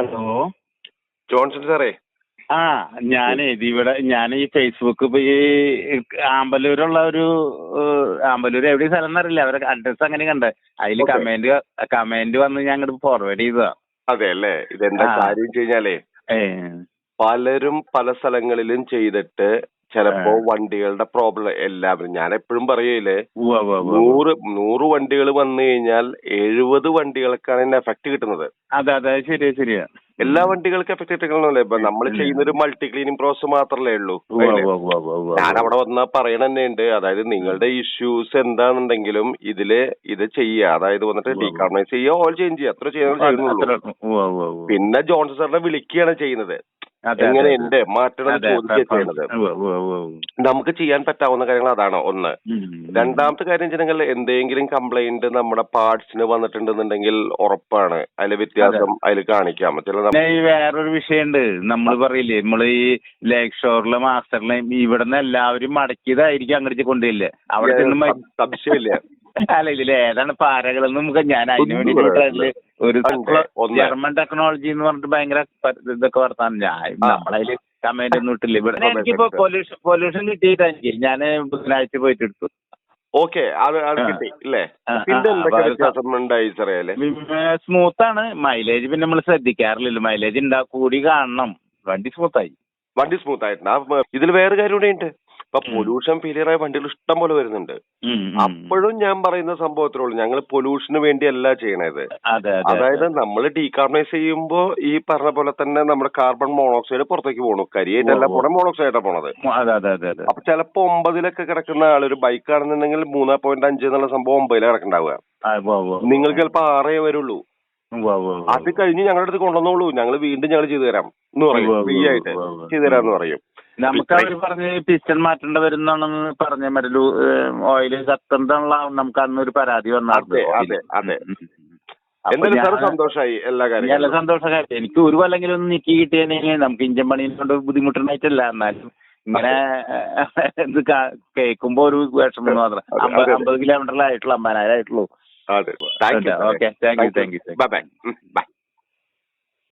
Hello. Johnson സാറേ. ആ ഞാനേ ഇത് ഇവിടെ ഞാൻ ഈ ഫേസ്ബുക്ക് ഇപ്പൊ ഈ ആമ്പലൂരുള്ള ഒരു ആമ്പലൂർ എവിടെ സ്ഥലം എന്നറിയില്ല. അവരെ അഡ്രസ് അങ്ങനെ കണ്ട്. അതിൽ കമന്റ് കമന്റ് വന്ന് ഞാൻ അങ്ങോട്ട് ഫോർവേഡ് ചെയ്തതാ. അതെ അല്ലേ? ഇതെന്താ. കാര്യം വെച്ച് കഴിഞ്ഞാലേ പലരും പല സ്ഥലങ്ങളിലും ചെയ്തിട്ട് ചിലപ്പോ വണ്ടികളുടെ പ്രോബ്ലം എല്ലാവരും ഞാൻ എപ്പോഴും പറയൂലേ. നൂറ് നൂറ് വണ്ടികൾ വന്നു കഴിഞ്ഞാൽ എഴുപത് വണ്ടികൾക്കാണ് എന്നെ എഫക്ട് കിട്ടുന്നത്. അതെ അതെ ശരിയാ ശരിയാ. എല്ലാ വണ്ടികൾക്കും എഫക്ട് കിട്ടണമല്ലേ ഇപ്പൊ നമ്മൾ ചെയ്യുന്ന ഒരു മൾട്ടി ക്ലീനിങ് പ്രോസസ് മാത്രമല്ലേ ഉള്ളൂ. ഞാൻ അവിടെ വന്നാൽ പറയണ തന്നെയുണ്ട് അതായത് നിങ്ങളുടെ ഇഷ്യൂസ് എന്താണെന്നുണ്ടെങ്കിലും ഇതിൽ ഇത് ചെയ്യുക അതായത് വന്നിട്ട്. ഡീകാർബണൈസ് ചെയ്യുക ഓൾ ചേഞ്ച് ചെയ്യുക അത്ര ചെയ്യുന്നുള്ളൂ. പിന്നെ ജോൺസൺ സാറിനെ വിളിക്കുകയാണ് ചെയ്യുന്നത്. അതെ, എങ്ങനെ അതെ, ഉണ്ട് മാറ്റണം ചോദിക്കുന്നത്. നമുക്ക് ചെയ്യാൻ പറ്റാവുന്ന കാര്യങ്ങൾ അതാണ് ഒന്ന്. രണ്ടാമത്തെ കാര്യം ജനങ്ങൾ എന്തെങ്കിലും കംപ്ലൈന്റ് നമ്മുടെ പാർട്സിന് വന്നിട്ടുണ്ടെന്നുണ്ടെങ്കിൽ ഉറപ്പാണ്. അതിൽ വ്യത്യാസം അതിൽ കാണിക്കാം. വേറൊരു വിഷയമുണ്ട്. നമ്മൾ പറയില്ലേ നമ്മൾ ഈ ലേക്ക് ഷോറിലെ മാസ്റ്ററിലെയും ഇവിടുന്ന് എല്ലാവരും മടക്കിയതായിരിക്കും അങ്ങോട്ട് കൊണ്ടുപോയില്ലേ അവിടെ സംശയമില്ല. അല്ല ഇതിൽ ഏതാണ് പാരകളെന്ന് നമുക്ക് ഞാൻ അതിന് വേണ്ടി. ഒരു. ജർമ്മൻ ടെക്നോളജി എന്ന് പറഞ്ഞിട്ട് ഭയങ്കര ഇതൊക്കെ വർത്താനം. ഞാൻ നമ്മളെ നമ്മളതിൽ കമന്റ് ഒന്നും ഇട്ടില്ല. ഇവിടെ എനിക്കിപ്പോ പൊല്യൂഷൻ പൊല്യൂഷൻ കിട്ടിയിട്ടാ എനിക്ക് ഞാൻ ബുധനാഴ്ച പോയിട്ട് എടുത്തു ഓക്കെ അത് അത് കിട്ടി ഇല്ലേ? ആ, പിന്നെ ആ, എന്തൊക്കെ അപ്പൊ വ്യത്യാസം ഉണ്ടായി സാറേ സ്മൂത്ത് ആണ് മൈലേജ് പിന്നെ നമ്മൾ ശ്രദ്ധിക്കാറില്ലല്ലോ. മൈലേജ് ഉണ്ടാ കൂടി കാണണം. വണ്ടി സ്മൂത്തായി വണ്ടി സ്മൂത്ത് ആയിട്ടുണ്ട്. ഇതിൽ വേറെ കാര്യം കൂടെ ഉണ്ട്. ഇപ്പൊ. പൊല്യൂഷൻ ഫെയിലിയർ ആയ വണ്ടികൾ ഇഷ്ടം പോലെ വരുന്നുണ്ട്. അപ്പോഴും ഞാൻ പറയുന്ന സംഭവത്തിലുള്ളൂ ഞങ്ങൾ പൊല്യൂഷന് വേണ്ടിയല്ല ചെയ്യണത്. അതെ അതെ അതായത് നമ്മൾ ഡീകാർബണൈസ് ചെയ്യുമ്പോൾ ഈ പറഞ്ഞ പോലെ തന്നെ നമ്മുടെ കാർബൺ മോണോക്സൈഡ് പുറത്തേക്ക് പോകണു കരിയേറ്റല്ല പുറം പോണേ മോണോക്സൈഡാ പോണത്. അപ്പൊ ചിലപ്പോ ഒമ്പതിലൊക്കെ കിടക്കുന്ന ആൾ ഒരു ബൈക്ക് ആണെന്നുണ്ടെങ്കിൽ മൂന്ന് പോയിന്റ് അഞ്ച് എന്നുള്ള സംഭവം ഒമ്പതിലാണ് കിടക്കണ്ടാവുക. നിങ്ങൾക്ക് ചിലപ്പോ ആറേ വരുള്ളൂ. അത് കഴിഞ്ഞ് ഞങ്ങളുടെ അടുത്ത് കൊണ്ടുവന്നോളൂ. ഞങ്ങൾ വീണ്ടും ഞങ്ങൾ ചെയ്തു തരാം എന്ന് പറയും. ഫ്രീ ആയിട്ട് ചെയ്തു തരാം തരാന്ന് പറയും. നമുക്ക് അവർ പറഞ്ഞ് പിസ്റ്റൺ മാറ്റേണ്ട വരുന്നാണെന്ന് പറഞ്ഞ മരലു ഓയിൽ കത്തണ്ടാവും നമുക്ക് അന്നൊരു പരാതി വന്നായിരുന്നു ഞാൻ- സന്തോഷമായി എല്ലാ നല്ല കാര്യങ്ങളും സന്തോഷമായിട്ട് എനിക്ക് ഒരു കൊല്ലെങ്കിലും ഒന്ന് നീക്കി കിട്ടിയെങ്കിൽ നമുക്ക് ഇഞ്ചൻ പണി കൊണ്ട് ബുദ്ധിമുട്ടുണ്ടായിട്ടല്ല. എന്നാലും ഇങ്ങനെ ഇത് കേൾക്കുമ്പോ ഒരു വിഷമം മാത്രം. അമ്പത് കിലോമീറ്ററിലായിട്ടുള്ളൂ അമ്പതിനായിരം ആയിട്ടുള്ളൂ okay. Thank you thank you bye bye